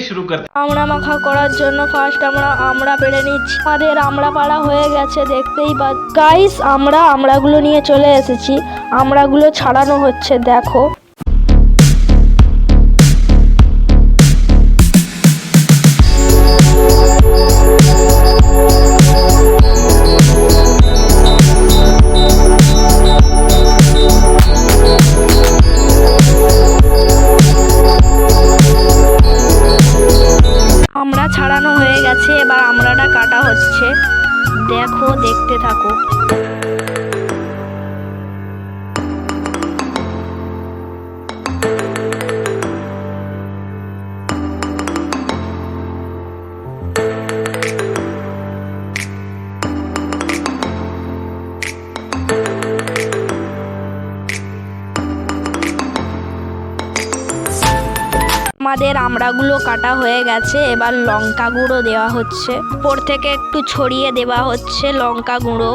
शुरू करते আমরা মাখা করার জন্য ফার্স্ট আমরা আমরা পেড়ে নিচ্ছি আমাদের আমরা পাড়া হয়ে গেছে দেখতেই পা গাইস আমরা আমড়াগুলো নিয়ে চলে এসেছি আমড়াগুলো ছাড়ানো হচ্ছে দেখো আমড়াটা কাটা হচ্ছে। দেখো দেখতে থাকো। আমাদের আমড়াগুলো কাটা হয়ে গেছে, এবার লঙ্কা গুঁড়ো দেওয়া হচ্ছে। উপর থেকে একটু ছড়িয়ে দেওয়া হচ্ছে লঙ্কা গুঁড়ো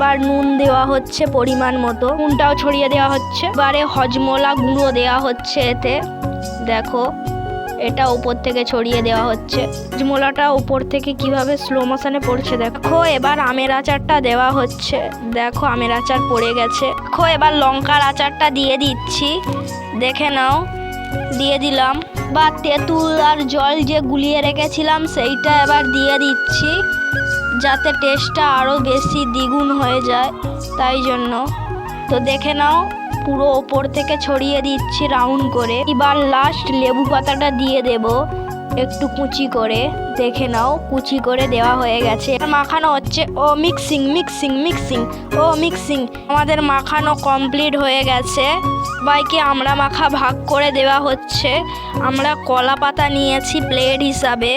বা নুন দেওয়া হচ্ছে পরিমাণ মতো। নুনটাও ছড়িয়ে দেওয়া হচ্ছে, এবারে হজমলা গুঁড়ো দেওয়া হচ্ছে এতে। দেখো, এটা উপর থেকে ছড়িয়ে দেওয়া হচ্ছে। হজমলাটা উপর থেকে কীভাবে স্লো মোশনে পড়ছে দেখো, এবার আমের আচারটা দেওয়া হচ্ছে। দেখো, আমের আচার পড়ে গেছে। দেখো, এবার লঙ্কার আচারটা দিয়ে দিচ্ছি। দেখে নাও। দিয়ে দিলাম। বা তেঁতুল আর জল যে গুলিয়ে রেখেছিলাম, সেইটা এবার দিয়ে দিচ্ছি, যাতে টেস্টটা আরও বেশি দ্বিগুণ হয়ে যায়। তাই জন্য। তো দেখে নাও, পুরো ওপর থেকে ছড়িয়ে দিচ্ছি রাউন্ড করে। এবার লাস্ট লেবু পাতাটা দিয়ে দেব, একটু কুচি করে। দেখে নাও, কুচি করে দেওয়া হয়ে গেছে। মাখানো হচ্ছে, ও মিক্সিং মিক্সিং মিক্সিং ও মিক্সিং আমাদের মাখানো কমপ্লিট হয়ে গেছে। সবাইকে আমরা মাখা ভাগ করে দেওয়া হচ্ছে। আমরা কলা পাতা নিয়েছি প্লেট হিসাবে,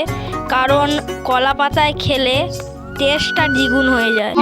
কারণ কলা পাতায় খেলে টেস্টটা দ্বিগুণ হয়ে যায়।